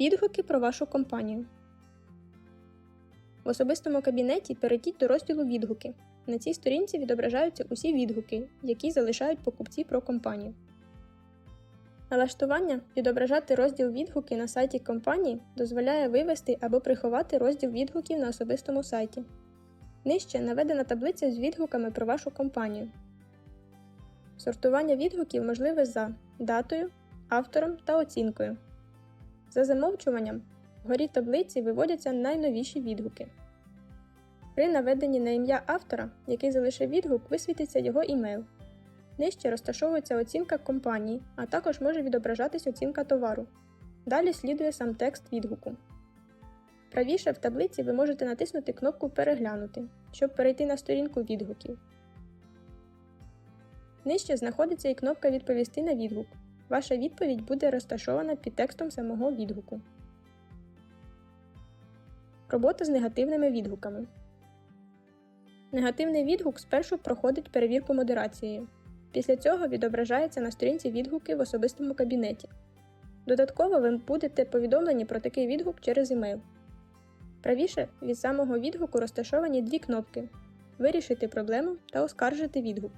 Відгуки про вашу компанію. В особистому кабінеті перейдіть до розділу Відгуки. На цій сторінці відображаються усі відгуки, які залишають покупці про компанію. Налаштування відображати розділ відгуки на сайті компанії дозволяє вивести або приховати розділ відгуків на особистому сайті. Нижче наведена таблиця з відгуками про вашу компанію. Сортування відгуків можливе за датою, автором та оцінкою. За замовчуванням, вгорі таблиці виводяться найновіші відгуки. При наведенні на ім'я автора, який залишив відгук, висвітиться його імейл. Нижче розташовується оцінка компанії, а також може відображатись оцінка товару. Далі слідує сам текст відгуку. Правіше в таблиці ви можете натиснути кнопку Переглянути, щоб перейти на сторінку відгуків. Нижче знаходиться і кнопка Відповісти на відгук. Ваша відповідь буде розташована під текстом самого відгуку. Робота з негативними відгуками. Негативний відгук спершу проходить перевірку модерацією. Після цього відображається на сторінці відгуки в особистому кабінеті. Додатково ви будете повідомлені про такий відгук через емейл. Правіше від самого відгуку розташовані дві кнопки Вирішити проблему та оскаржити відгук.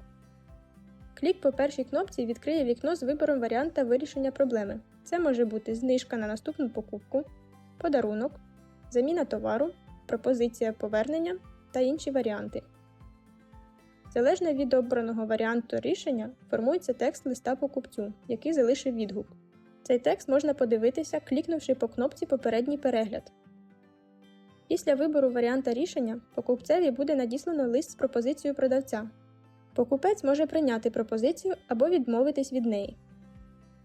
Клік по першій кнопці відкриє вікно з вибором варіанта вирішення проблеми. Це може бути знижка на наступну покупку, подарунок, заміна товару, пропозиція повернення та інші варіанти. Залежно від обраного варіанту рішення формується текст листа покупцю, який залишив відгук. Цей текст можна подивитися, клікнувши по кнопці Попередній перегляд. Після вибору варіанта рішення покупцеві буде надіслано лист з пропозицією продавця. Покупець може прийняти пропозицію або відмовитись від неї.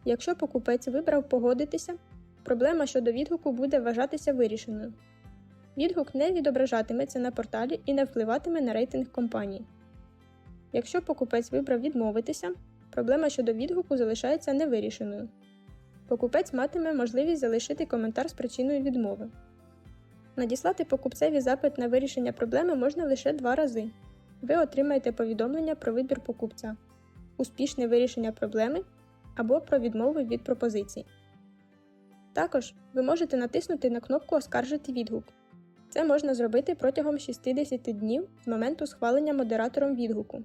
Якщо покупець вибрав погодитися, проблема щодо відгуку буде вважатися вирішеною. Відгук не відображатиметься на порталі і не впливатиме на рейтинг компанії. Якщо покупець вибрав відмовитися, проблема щодо відгуку залишається невирішеною. Покупець матиме можливість залишити коментар з причиною відмови. Надіслати покупцеві запит на вирішення проблеми можна лише два рази. Ви отримаєте повідомлення про вибір покупця, успішне вирішення проблеми або про відмову від пропозицій. Також ви можете натиснути на кнопку Оскаржити відгук. Це можна зробити протягом 60 днів з моменту схвалення модератором відгуку.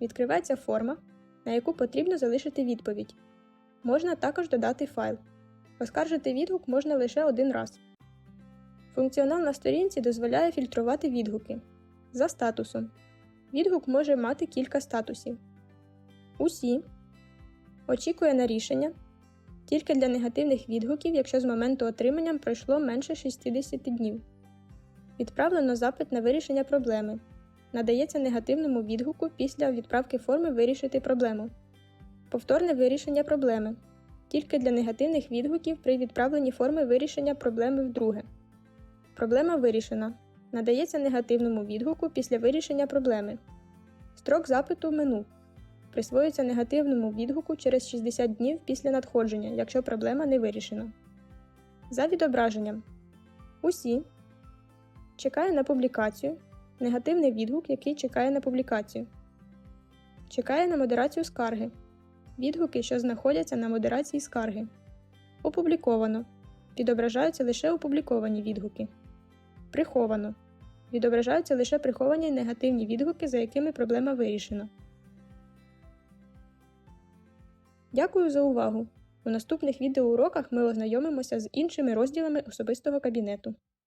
Відкривається форма, на яку потрібно залишити відповідь. Можна також додати файл. Оскаржити відгук можна лише один раз. Функціонал на сторінці дозволяє фільтрувати відгуки. За статусом. Відгук може мати кілька статусів. Усі. Очікує на рішення. Тільки для негативних відгуків, якщо з моменту отримання пройшло менше 60 днів. Відправлено запит на вирішення проблеми. Надається негативному відгуку після відправки форми Вирішити проблему. Повторне вирішення проблеми. Тільки для негативних відгуків при відправленні форми вирішення проблеми вдруге. Проблема вирішена. Надається негативному відгуку після вирішення проблеми. Строк запиту мену. Присвоюється негативному відгуку через 60 днів після надходження, якщо проблема не вирішена. За відображенням. Усі. Чекає на публікацію. Негативний відгук, який чекає на публікацію. Чекає на модерацію скарги. Відгуки, що знаходяться на модерації скарги. Опубліковано. Відображаються лише опубліковані відгуки. Приховано. Відображаються лише приховані негативні відгуки, за якими проблема вирішена. Дякую за увагу! У наступних відеоуроках ми ознайомимося з іншими розділами особистого кабінету.